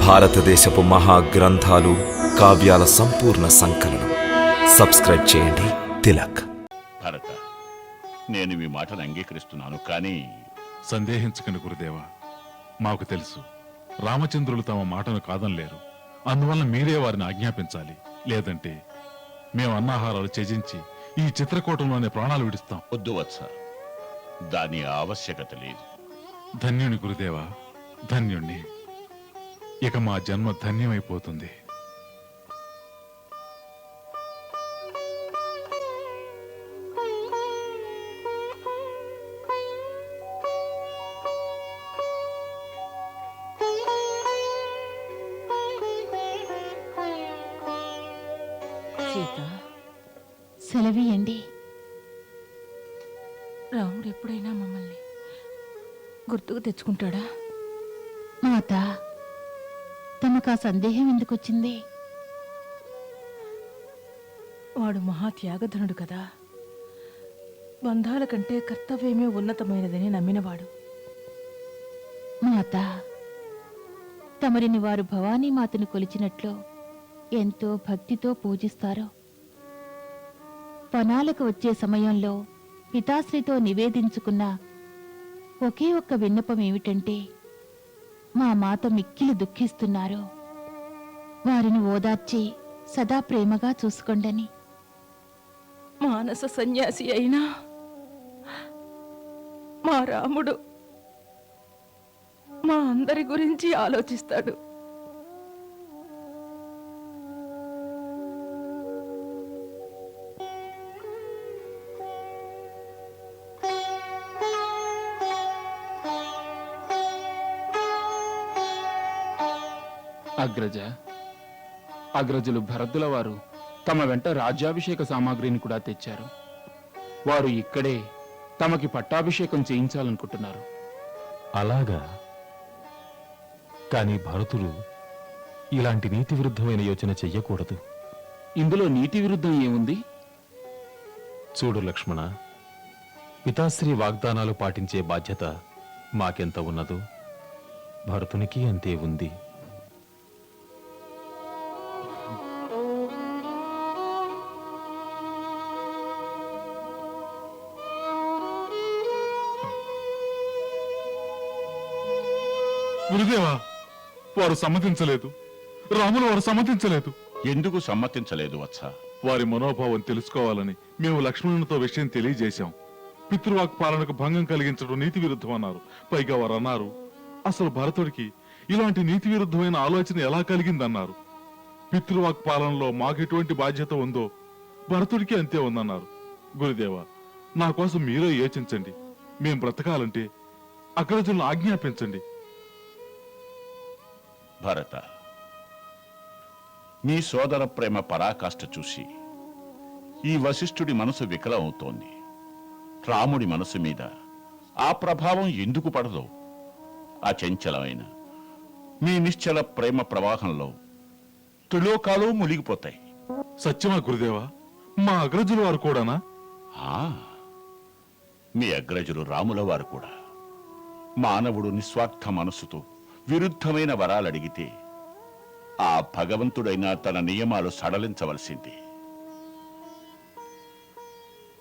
భారతదేశపు మహా గ్రంథాలు కావ్యాల సంపూర్ణ సంకలనం. సబ్స్క్రైబ్ చేయండి. తిలక్. భరత నేను మీ మాటను అంగీకరిస్తున్నాను కానీ సందేహించకండి గురుదేవా. మాకు తెలుసు రామచంద్రులు తమ మాటను కాదనలేరు. అందువల్ల మీరే వారిని ఆజ్ఞాపించాలి. లేదంటే మేము అన్నాహారాలు త్యజించి ఈ చిత్రకూటంలోనే ప్రాణాలు విడుస్తాం. వద్దు వత్స. దాని ఆవశ్యకత లేదు. ధన్యుని గురుదేవా ధన్యుణ్ణి. ఇక మా జన్మ ధన్యమైపోతుంది. సీత సెలవీయండి రాముడు ఎప్పుడైనా మమ్మల్ని గుర్తుకు తెచ్చుకుంటాడా? మాత తమకు ఆ సందేహం ఎందుకొచ్చింది వాడు మహా త్యాగధనుడు కదా. బంధాల కంటే కర్తవ్యమే ఉన్నతమైనదని నమ్మినవాడు. మాత తమరిని వారు భవానీ మాతను కొలిచినట్లు ఎంతో భక్తితో పూజిస్తారో. పనాలకు వచ్చే సమయంలో పితాశ్రీతో నివేదించుకున్న ఒకే ఒక్క విన్నపం ఏమిటంటే మా మాత మిక్కిలి దుఃఖిస్తున్నారు. వారిని ఓదార్చి సదా ప్రేమగా చూసుకోండని. మానస సన్యాసి అయినా మా రాముడు మా అందరి గురించి ఆలోచిస్తాడు. అగ్రజ. అగ్రజులు భరతుల వారు తమ వెంట రాజ్యాభిషేక సామాగ్రిని కూడా తెచ్చారు. వారు ఇక్కడే తమకి పట్టాభిషేకం చేయించాలనుకుంటున్నారు. అలాగా. కానీ భరతుడు ఇలాంటి నీతి విరుద్ధమైన యోచన చెయ్యకూడదు. ఇందులో నీతి విరుద్ధం ఏముంది? చూడు లక్ష్మణ పితాశ్రీ వాగ్దానాలు పాటించే బాధ్యత మాకెంత ఉన్నదో భరతునికి అంతే ఉంది. గురుదేవా వారు సమ్మతించలేదు. రాములు వారు సమ్మతించలేదు. ఎందుకు సమ్మతించలేదు వత్స వారి మనోభావం తెలుసుకోవాలని మేము లక్ష్మణునితో విషయం తెలియజేశాం. పితృవాక్ పాలనకు భంగం కలిగించడం నీతి విరుద్ధం అన్నారు పైగా వారు అన్నారు అసలు భరతుడికి ఇలాంటి నీతి విరుద్ధమైన ఆలోచన ఎలా కలిగిందన్నారు? పితృవాక్ పాలనలో మాకు ఎటువంటి బాధ్యత ఉందో భరతుడికి అంతే ఉందన్నారు. గురుదేవా నా కోసం మీరే యోచించండి. మేం బ్రతకాలంటే అగ్రజులను ఆజ్ఞాపించండి. భరత. నీ సోదర ప్రేమ పరాకాష్ఠ చూసి ఈ వశిష్ఠుడి మనసు వికలం అవుతోంది. రాముడి మనసు మీద ఆ ప్రభావం ఎందుకు పడదో అచంచలమైన మీ నిశ్చల ప్రేమ ప్రవాహంలో త్రిలోకాలు మునిగిపోతాయి. సత్యమా గురుదేవా? మా అగ్రజుల వారు కూడానా? ఆ, మీ అగ్రజులు రాముల వారు కూడా. మానవుడు నిస్వార్థ మనసుతో విరుద్ధమైన వరాలడిగితే ఆ భగవంతుడైన తన నియమాలు సడలించవలసింది.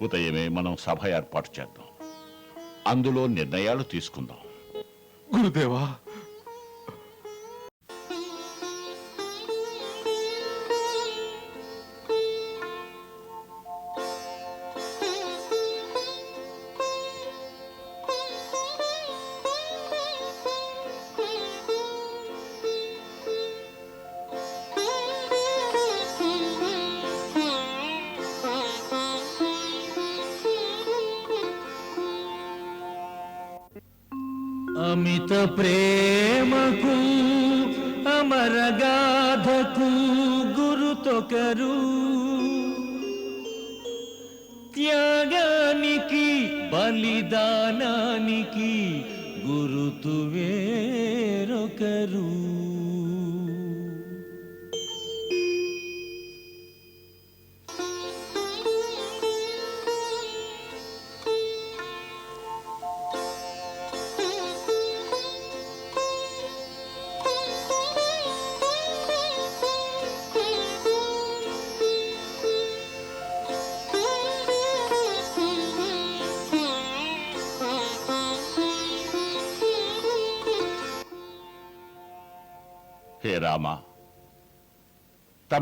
ఉదయమే మనం సభ ఏర్పాటు చేద్దాం. అందులో నిర్ణయాలు తీసుకుందాం. గురుదేవా అమిత ప్రేమకు అమరగాధకు గురుతొకరు. త్యాగానికి బలిదానానికి గురుతు వేరొకరు.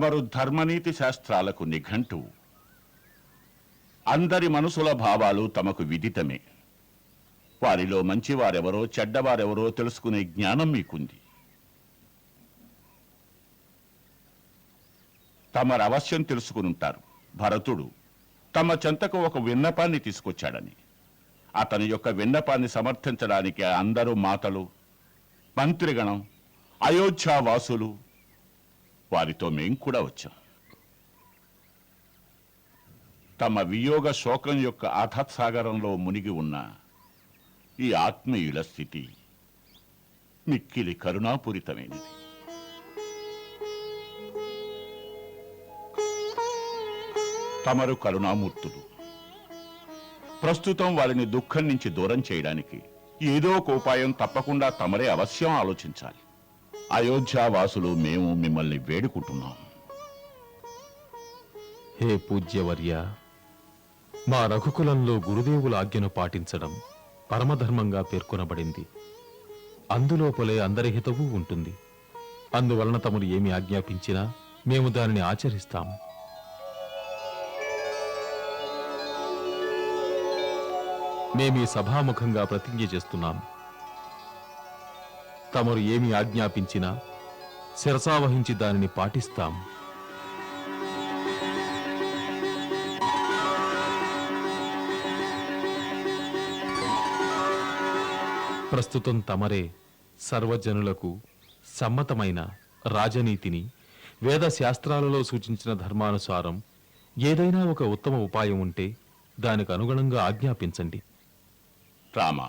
తమరు ధర్మనీతి శాస్త్రాలకు నిఘంటు. అందరి మనసుల భావాలు తమకు విదితమే. వారిలో మంచివారెవరో చెడ్డవారెవరో తెలుసుకునే జ్ఞానం మీకుంది. తమరు అవశ్యం తెలుసుకునుంటారు. భరతుడు తమ చెంతకు ఒక విన్నపాన్ని తీసుకొచ్చాడని. అతని యొక్క విన్నపాన్ని సమర్థించడానికి అందరూ మాతలు మంత్రిగణం అయోధ్యావాసులు వారితో మేం కూడా వచ్చాం. తమ వియోగ శోకం యొక్క అథత్సాగరంలో మునిగి ఉన్న ఈ ఆత్మీయుల స్థితి మిక్కిలి కరుణాపూరితమైనది. తమరు కరుణామూర్తులు ప్రస్తుతం వారిని దుఃఖం నుంచి దూరం చేయడానికి ఏదో ఒక ఉపాయం తప్పకుండా తమరే అవశ్యం ఆలోచించాలి. అయోధ్యావాసులు మేము మిమ్మల్ని వేడుకుంటున్నాం. హే పూజ్యవర్య మా రఘుకులంలో గురుదేవుల ఆజ్ఞను పాటించడం పరమధర్మంగా పేర్కొనబడింది. అందులోపలే అందరి హితవు ఉంటుంది. అందువలన తమరు ఏమి ఆజ్ఞాపించినా మేము దానిని ఆచరిస్తాము మేమీ సభాముఖంగా ప్రతిజ్ఞ చేస్తున్నాం. తమరు ఏమి ఆజ్ఞాపించినా శిరసావహించి దానిని పాటిస్తాం. ప్రస్తుతం తమరే సర్వజనులకు సమ్మతమైన రాజనీతిని వేద శాస్త్రాలలో సూచించిన ధర్మానుసారం ఏదైనా ఒక ఉత్తమ ఉపాయం ఉంటే దానికి అనుగుణంగా ఆజ్ఞాపించండి. రామ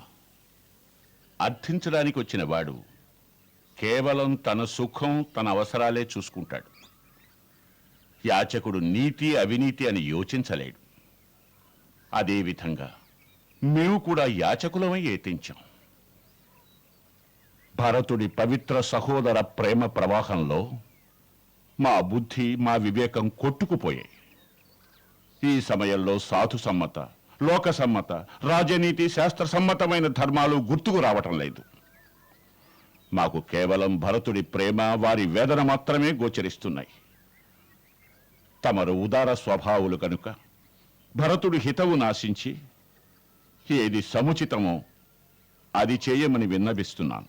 అర్థించడానికి వచ్చిన వాడు కేవలం తన సుఖం తన అవసరాలే చూసుకుంటాడు. యాచకుడు నీతి అవినీతి అని యోచించలేడు. అదేవిధంగా మేము కూడా యాచకులమై ఏతించాం భరతుడి పవిత్ర సహోదర ప్రేమ ప్రవాహంలో మా బుద్ధి మా వివేకం కొట్టుకుపోయాయి. ఈ సమయంలో సాధు సమ్మత లోక సమ్మత రాజనీతి శాస్త్ర సమ్మతమైన ధర్మాలు గుర్తుకు రావటం లేదు. మాకు కేవలం భరతుడి ప్రేమ వారి వేదన మాత్రమే గోచరిస్తున్నాయి. తమరు ఉదార స్వభావులు కనుక భరతుడి హితవు నాశించి ఏది సముచితమో అది చేయమని విన్నవిస్తున్నాను.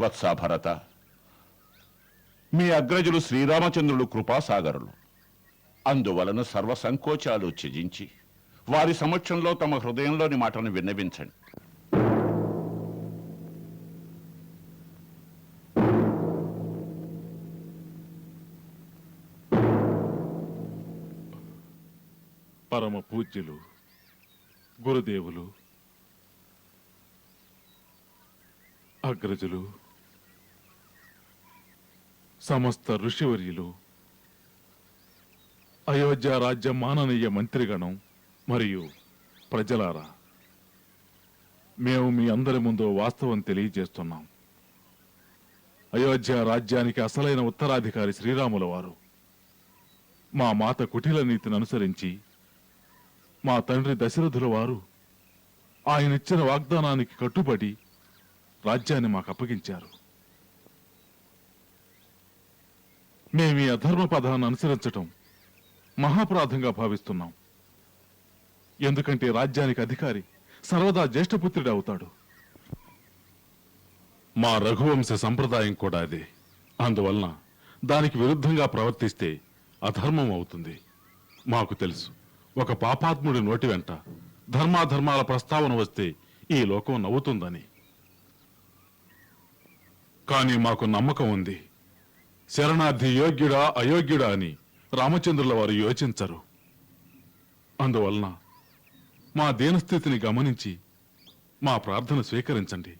వత్సా భరత మీ అగ్రజులు శ్రీరామచంద్రుడు కృపాసాగరులు. అందువలన సర్వ సంకోచాలు త్యజించి వారి సమక్షంలో తమ హృదయంలోని మాటను విన్నవించండి. పరమ పూజ్యులు గురుదేవులు అగ్రజులు సమస్త ఋషివర్యులు అయోధ్య రాజ్య మాననీయ మంత్రిగణం మరియు ప్రజలారా మేము మీ అందరి ముందు వాస్తవం తెలియజేస్తున్నాం. అయోధ్య రాజ్యానికి అసలైన ఉత్తరాధికారి శ్రీరాముల వారు మా మాత కుటిల నీతిని అనుసరించి మా తండ్రి దశరథుల వారు ఆయనిచ్చిన వాగ్దానానికి కట్టుబడి రాజ్యాన్ని మాకు అప్పగించారు. మేము ఈ అధర్మ పదాన్ని అనుసరించటం మహాపరాధంగా భావిస్తున్నాం. ఎందుకంటే రాజ్యానికి అధికారి సర్వదా జ్యేష్ఠపుత్రుడు అవుతాడు. మా రఘువంశ సంప్రదాయం కూడా అదే. అందువలన దానికి విరుద్ధంగా ప్రవర్తిస్తే అధర్మం అవుతుంది. మాకు తెలుసు. ఒక పాపాత్ముడి నోటి వెంట ధర్మాధర్మాల ప్రస్తావన వస్తే ఈ లోకం నవ్వుతుందని. కానీ మాకు నమ్మకం ఉంది. శరణార్థి యోగ్యుడా అయోగ్యుడా అని రామచంద్రుల వారు యోచించరు. అందువలన మా దీనస్థితిని గమనించి మా ప్రార్థన స్వీకరించండి.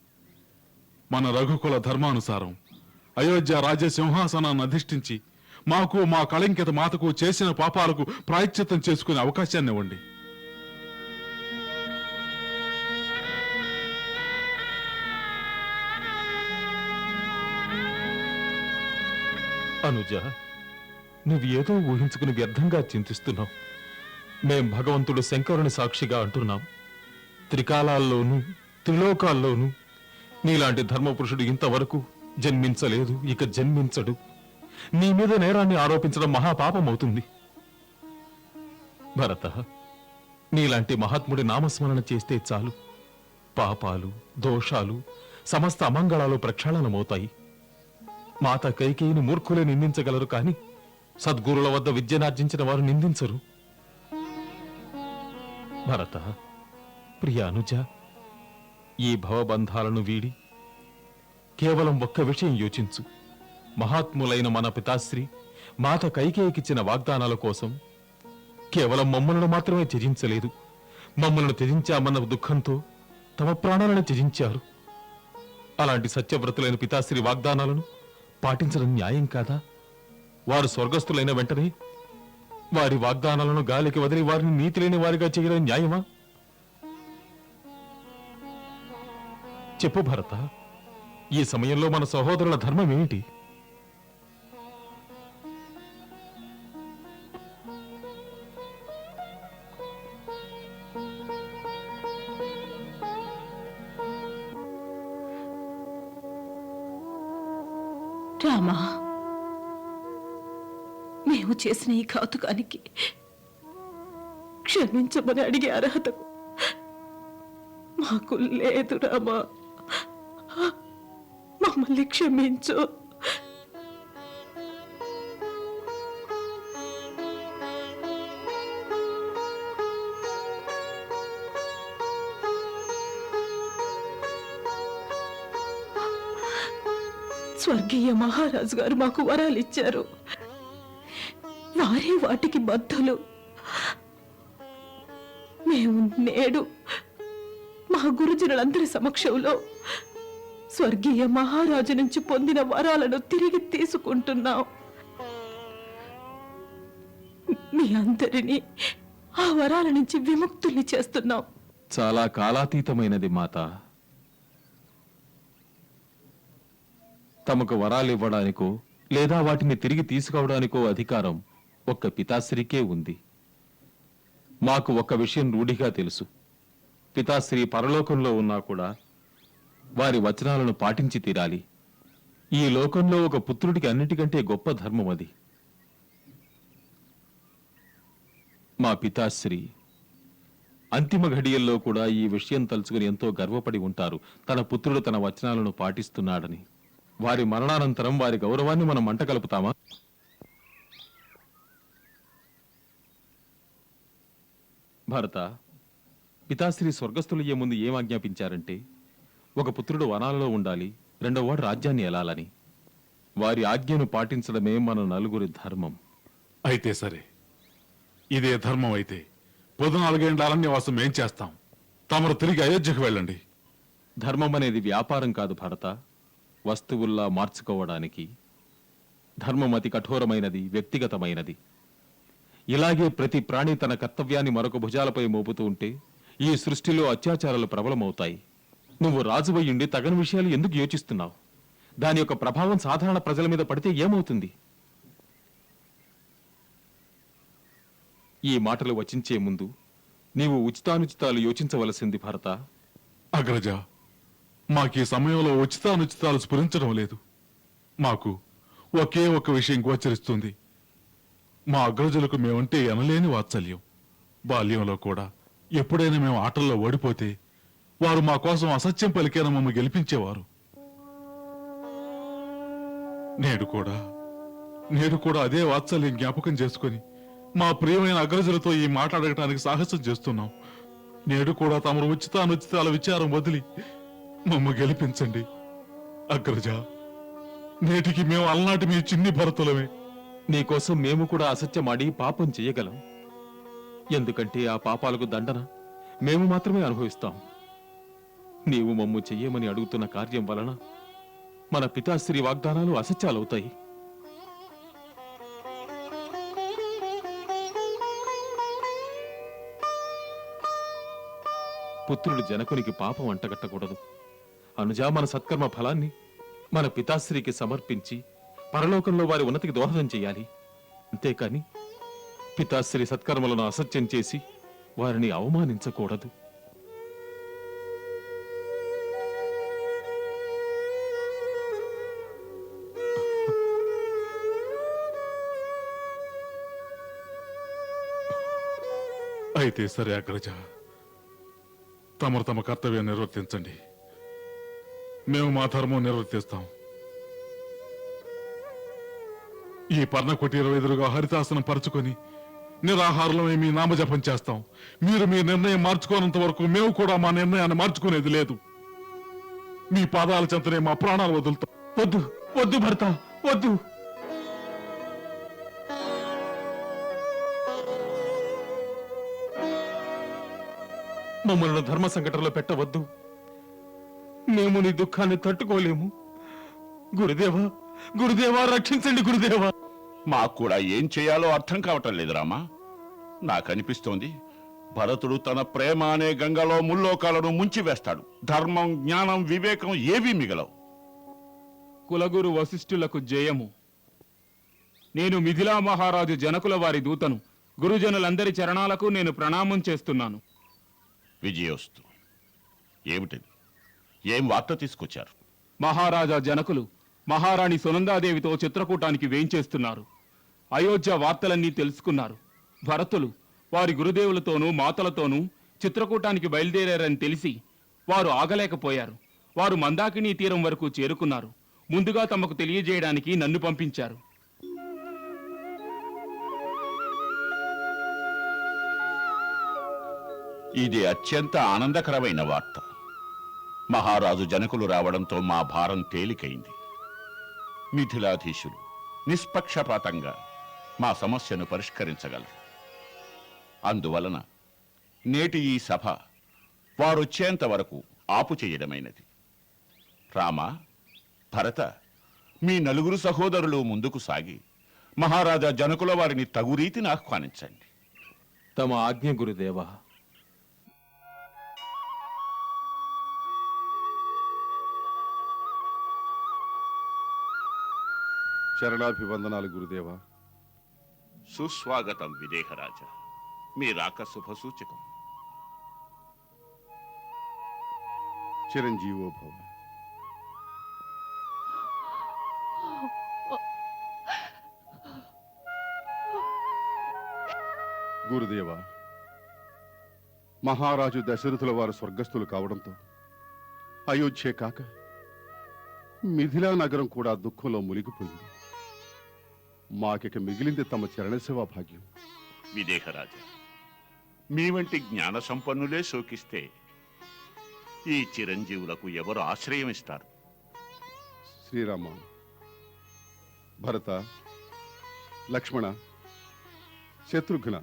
మన రఘుకుల ధర్మానుసారం అయోధ్య రాజ్య సింహాసనాన్ని అధిష్ఠించి మాకు మా కళంకిత మాతకు చేసిన పాపాలకు ప్రాయశ్చిత్తం చేసుకునే అవకాశాన్ని ఇవ్వండి. అనుజ నువ్వు ఏదో ఊహించుకుని వ్యర్థంగా చింతిస్తున్నావు. మేం భగవంతుడు శంకరుని సాక్షిగా అంటున్నాం. త్రికాలాల్లోనూ త్రిలోకాల్లోనూ నీలాంటి ధర్మపురుషుడు ఇంతవరకు జన్మించలేదు ఇక జన్మించడు. నీ మీద నేరాన్ని ఆరోపించడం మహాపాపం అవుతుంది భరత నీలాంటి మహాత్ముడి నామస్మరణ చేస్తే చాలు. పాపాలు దోషాలు సమస్త అమంగళాలు ప్రక్షాళనమవుతాయి. మాత కైకేయిని మూర్ఖులే నిందించగలరు కాని సద్గురుల వద్ద విద్యనార్జించిన వారు నిందించరు. భరత ప్రియ అనుజ ఈ భవబంధాలను వీడి కేవలం ఒక్క విషయం యోచించు. మహాత్ములైన మన పితాశ్రీ మాత కైకేయికిచ్చిన వాగ్దానాల కోసం కేవలం మమ్మలను మాత్రమే త్యజించలేదు. మమ్మలను త్యజించామన్న దుఃఖంతో తమ ప్రాణాలను త్యజించారు. అలాంటి సత్యవ్రతులైన పితాశ్రీ వాగ్దానాలను పాటించడం న్యాయం కాదా? వారు స్వర్గస్థులైన వెంటనే వారి వాగ్దానాలను గాలికి వదిలి వారిని నీతి లేని వారిగా చేయడం న్యాయమా? చెప్పు భరత ఈ సమయంలో మన సహోదరుల ధర్మం ఏమిటి రామా మేము చేసిన ఈ ఘాతుకానికి క్షమించమని అడిగే అర్హత మాకు లేదు రామా. మమ్మల్ని క్షమించు. స్వర్గీయ మహారాజు గారు మాకు వరాలు ఇచ్చారు. వారే వాటికి బద్దులు మేము నేడు మా గురుజనులందరి సమక్షంలో స్వర్గీయ మహారాజు నుంచి పొందిన వరాలను తిరిగి తీసుకుంటున్నాం. మీ అందరినీ ఆ వరాల నుంచి విముక్తుల్ని చేస్తున్నాం. చాలా కాలాతీతమైనది మాత. తమకు వరాలు ఇవ్వడానికో లేదా వాటిని తిరిగి తీసుకోవడానికో అధికారం ఒక్క పితాశ్రీకే ఉంది. మాకు ఒక్క విషయం రూఢిగా తెలుసు. పితాశ్రీ పరలోకంలో ఉన్నా కూడా వారి వచనాలను పాటించి తీరాలి. ఈ లోకంలో ఒక పుత్రుడికి అన్నిటికంటే గొప్ప ధర్మం అది. మా పితాశ్రీ అంతిమ ఘడియల్లో కూడా ఈ విషయం తలుచుకుని ఎంతో గర్వపడి ఉంటారు. తన పుత్రుడు తన వచనాలను పాటిస్తున్నాడని. వారి మరణానంతరం వారి గౌరవాన్ని మనం మంట కలుపుతామా? భరత పితాశ్రీ స్వర్గస్థులయ్యే ముందు ఏం ఆజ్ఞాపించారంటే ఒక పుత్రుడు వనాలలో ఉండాలి రెండో వాడు రాజ్యాన్ని ఎలాలని. వారి ఆజ్ఞను పాటించడమే మన నలుగురి ధర్మం. అయితే సరే ఇదే ధర్మం అయితే పొద్దునాలుగేండ్ల అరణ్యవాసం ఏం చేస్తాం? తమరు తిరిగి అయోధ్యకు వెళ్ళండి. ధర్మం అనేది వ్యాపారం కాదు భరత. వస్తువుల్లా మార్చుకోవడానికి ధర్మం అతి కఠోరమైనది వ్యక్తిగతమైనది. ఇలాగే ప్రతి ప్రాణి తన కర్తవ్యాన్ని మరొక భుజాలపై మోపుతూ ఉంటే ఈ సృష్టిలో అత్యాచారాలు ప్రబలమవుతాయి. నువ్వు రాజువయ్యుండి తగని విషయాలు ఎందుకు యోచిస్తున్నావు? దాని యొక్క ప్రభావం సాధారణ ప్రజల మీద పడితే ఏమవుతుంది? ఈ మాటలు వచించే ముందు నీవు ఉచితానుచితాలు యోచించవలసింది భరత. అగ్రజ మాకీ సమయంలో ఉచితానుచితాలు స్ఫురించడం లేదు. మాకు ఒకే ఒక విషయం గోచరిస్తుంది. మా అగ్రజులకు మేమంటే ఎనలేని వాత్సల్యం. బాల్యంలో కూడా ఎప్పుడైనా మేము ఆటల్లో ఓడిపోతే వారు మా కోసం అసత్యం పలికేన మమ్మ గెలిపించేవారు. నేడు కూడా నేడు కూడా అదే వాత్సల్యం జ్ఞాపకం చేసుకొని మా ప్రియమైన అగ్రజులతో ఈ మాట్లాడటానికి సాహసం చేస్తున్నాం. నేడు కూడా తమరు ఉచిత అనుచితాల విచారం వదిలి మమ్మ గెలిపించండి. అగ్రజ నేటికి మేము అలనాటి మీ చిన్ని భరతులమే. నీకోసం మేము కూడా అసత్యమాడి పాపం చెయ్యగలం ఎందుకంటే ఆ పాపాలకు దండన మేము మాత్రమే అనుభవిస్తాం. నీవు మమ్ము చెయ్యమని అడుగుతున్న కార్యం వలన మన పితాశ్రీ వాగ్దానాలు అసత్యాలవుతాయి. పుత్రుడు జనకునికి పాపం అంటగట్టకూడదు. అనుజ మన సత్కర్మ ఫలాన్ని మన పితాశ్రీకి సమర్పించి పరలోకంలో వారి ఉన్నతికి దోహదం చేయాలి. అంతేకాని పితాశ్రీ సత్కర్మలను అసత్యం చేసి వారిని అవమానించకూడదు. అయితే సరే అగ్రజ తమరు తమ కర్తవ్యం నిర్వర్తించండి. మేము మా ధర్మం నిర్వర్తిస్తాం ఈ పర్ణ కుటీర ఎదురుగా హరితాసనం పరుచుకొని నిరాహారంలో మీ నామజపం చేస్తాం. మీరు మీ నిర్ణయం మార్చుకోనంత వరకు మేము కూడా మా నిర్ణయాన్ని మార్చుకునేది లేదు. మీ పాదాల చెంతనే మా ప్రాణాలు వదులుతాం. వద్దు వద్దు భర్త వద్దు. మమ్మల్ని ధర్మ సంఘటనలో పెట్టవద్దు. మేము నీ దుఃఖాన్ని తట్టుకోలేము. గురుదేవా గురుదేవా రక్షించండి గురుదేవా. మాకు కూడా ఏం చేయాలో అర్థం కావటం లేదు రామా. నాకనిపిస్తోంది భరతుడు తన ప్రేమ అనే గంగలో ముల్లోకాలను ముంచివేస్తాడు. ధర్మం జ్ఞానం వివేకం ఏవీ మిగలవు. కులగురు వశిష్ఠులకు జయము. నేను మిథిలా మహారాజు జనకుల వారి దూతను గురుజనులందరి చరణాలకు నేను ప్రణామం చేస్తున్నాను. విజయోస్తు ఏమిటిది? ఏం వార్త తీసుకొచ్చారు? మహారాజా జనకులు మహారాణి సునందాదేవితో చిత్రకూటానికి వేంచేస్తున్నారు అయోధ్య వార్తలన్నీ తెలుసుకున్నారు. భరతులు వారి గురుదేవులతోనూ మాతలతోనూ చిత్రకూటానికి బయలుదేరారని తెలిసి వారు ఆగలేకపోయారు. వారు మందాకినీ తీరం వరకు చేరుకున్నారు. ముందుగా తమకు తెలియజేయడానికి నన్ను పంపించారు. ఇది అత్యంత ఆనందకరమైన వార్త. మహారాజు జనకులు రావడంతో మా భారం తేలికైంది. మిథిలాధీశులు నిష్పక్షపాతంగా మా సమస్యను పరిష్కరించగలరు. అందువలన నేటి ఈ సభ వారొచ్చేంత వరకు ఆపు చేయడమైనది. రామ భరత మీ నలుగురు సహోదరులు ముందుకు సాగి మహారాజా జనకుల వారిని తగు రీతిని ఆహ్వానించండి. తమ ఆజ్ఞ గురుదేవా చరణాభివందనాలు గురుదేవా. సుస్వాగతం విదేహరాజ. మీ రాక శుభ సూచకం చిరంజీవో భవ. గురుదేవా మహారాజు దశరథుల వారు స్వర్గస్థులు కావడంతో అయోధ్యే కాక మిథిలా నగరం కూడా దుఃఖంలో మునిగిపోయింది. మాకిక మిగిలింది తమ చరణసేవా భాగ్యం. విదేహరాజ మీ వంటి జ్ఞాన సంపన్నులే శోకిస్తే ఈ చిరంజీవులకు ఎవరు ఆశ్రయం ఇస్తారు శ్రీరామ భరత లక్ష్మణ శత్రుఘ్న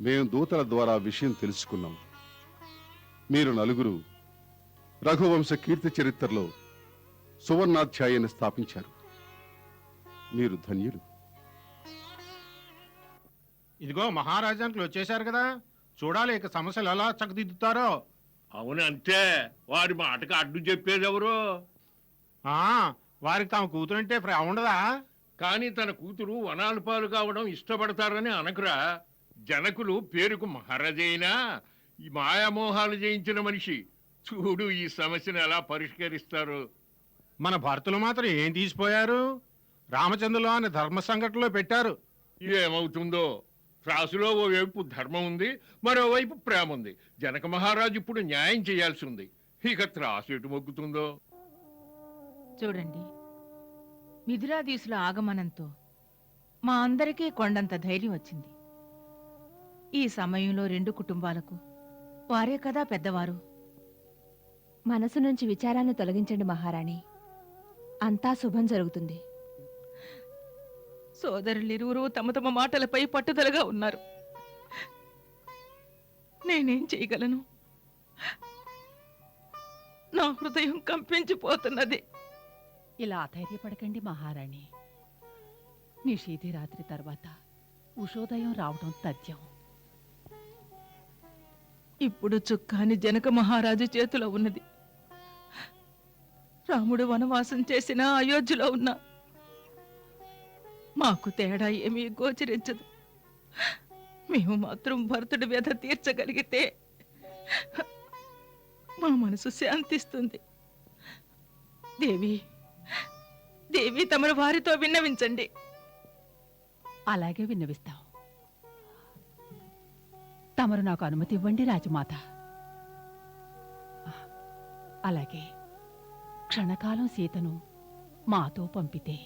మేము దూతల ద్వారా విషయం తెలుసుకున్నాం. మీరు నలుగురు రఘువంశ కీర్తి చరిత్రలో సువర్ణాధ్యాయాన్ని స్థాపించారు. మీరు ధన్యులు. ఇదిగో మహారాజానికి వచ్చేశారు కదా. చూడాలి ఇక సమస్యలు ఎలా చక్కదిద్దుతారో. అవునంతే వారి మాటకు అడ్డు చెప్పేది ఎవరు? ఆ వారికి తమ కూతురంటే ప్రేమ ఉండదా? కానీ తన కూతురు వనాలు పాలు కావడం ఇష్టపడతారని అనకురా. జనకులు పేరుకు మహారాజైనా ఈ మాయామోహాలు జయించిన మనిషి. చూడు ఈ సమస్యను ఎలా పరిష్కరిస్తారు. మన భర్తలు మాత్రం ఏం తీసిపోయారు? రామచంద్రులు అని ధర్మ సంకటంలో పెట్టారు. ఏమవుతుందో? త్రాసులో ఓవైపు ధర్మం ఉంది మరోవైపు ప్రేమ ఉంది. జనక మహారాజు ఇప్పుడు న్యాయం చేయాల్సి ఉంది. ఇక త్రాసు ఎటు మొగ్గుతుందో చూడండి మిథురాదీసుల ఆగమనంతో మా అందరికీ కొండంత ధైర్యం వచ్చింది. ఈ సమయంలో రెండు కుటుంబాలకు వారే కదా పెద్దవారు? మనసు నుంచి విచారాన్ని తొలగించండి మహారాణి. అంతా శుభం జరుగుతుంది. సోదరులిరువురు తమ తమ మాటలపై పట్టుదలగా ఉన్నారు. నేనేం చేయగలను? నా హృదయం కంపించిపోతున్నది. ఇలా అధైర్యపడకండి మహారాణి. నిషీధి రాత్రి తర్వాత ఉషోదయం రావడం తథ్యం. ఇప్పుడు చుక్కాని జనక మహారాజు చేతిలో ఉన్నది. రాముడు వనవాసం చేసిన అయోధ్యలో ఉన్న మాకు తేడా ఏమీ గోచరించదు. మేము మాత్రం భరతుడి వ్యధ తీర్చగలిగితే మా మనసు శాంతిస్తుంది. దేవి దేవి తమరు వారితో విన్నవించండి. అలాగే విన్నవిస్తాం. తమరు నాకు అనుమతి ఇవ్వండి రాజమాత. అలాగే క్షణకాలం సీతను మాతో పంపితే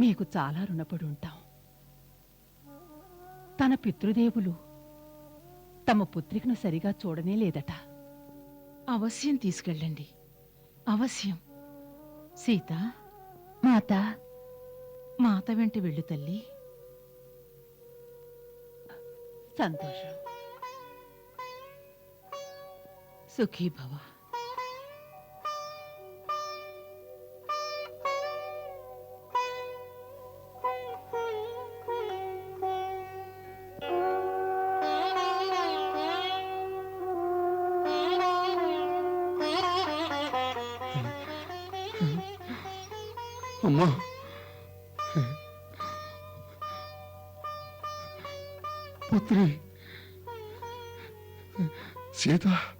మీకు చాలా రుణపడి ఉంటాం తన పితృదేవులు తమ పుత్రికను సరిగా చూడనే లేదట. అవశ్యం తీసుకెళ్ళండి. అవశ్యం. సీత? మాత? మాత వెంట వెళ్ళు తల్లి. సంతోషం. సుఖీ భవ. పుత్రి సీత